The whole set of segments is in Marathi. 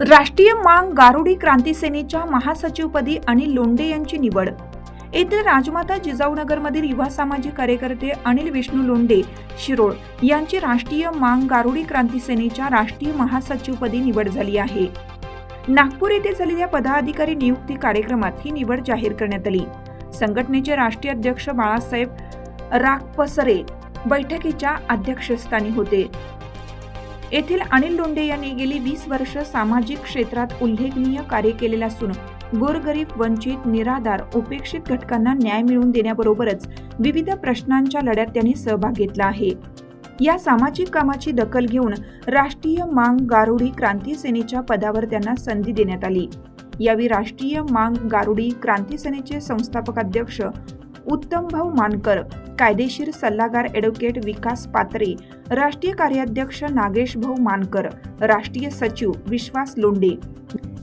राष्ट्रीय मांग गारुडी क्रांती सेनेच्या महासचिवपदी अनिल लोंढे यांची निवड. येथील राजमाता जिजाऊनगरमधील युवा सामाजिक कार्यकर्ते अनिल विष्णू लोंडे शिरोळ यांची राष्ट्रीय मांग गारुडी क्रांती सेनेच्या राष्ट्रीय महासचिवपदी निवड झाली आहे. नागपूर येथे झालेल्या पदाधिकारी नियुक्ती कार्यक्रमात ही निवड जाहीर करण्यात आली. संघटनेचे राष्ट्रीय अध्यक्ष बाळासाहेब रागपसरे बैठकीच्या अध्यक्षस्थानी होते. येथील अनिल लोंडे यांनी गेली वीस वर्ष सामाजिक क्षेत्रात उल्लेखनीय कार्य केलेले असून गोरगरीब वंचित निराधार उपेक्षित घटकांना न्याय मिळवून देण्याबरोबरच विविध प्रश्नांच्या लढ्यात त्यांनी सहभाग घेतला आहे. या सामाजिक कामाची दखल घेऊन राष्ट्रीय मांग गारुडी क्रांती सेनेच्या पदावर त्यांना संधी देण्यात आली. यावेळी राष्ट्रीय मांग गारुडी क्रांती सेनेचे संस्थापक अध्यक्ष मानकर कायदेशीर सल्लागार ॲडव्होकेट विकास पात्रे राष्ट्रीय कार्याध्यक्ष नागेश भाऊ मानकर राष्ट्रीय सचिव विश्वास लोंडे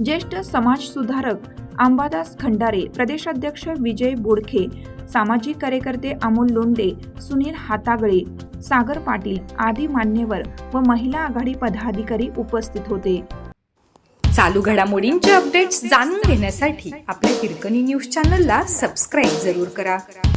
ज्येष्ठ समाजसुधारक अंबादास खंडारे प्रदेशाध्यक्ष विजय बोडखे सामाजिक कार्यकर्ते अमोल लोंडे सुनील हातागळे सागर पाटील आदी मान्यवर व महिला आघाडी पदाधिकारी उपस्थित होते. चालू घडामोडींचे अपडेट्स जाणून घेण्यासाठी आपल्या हिरकणी न्यूज चॅनलला सबस्क्राईब जरूर करा.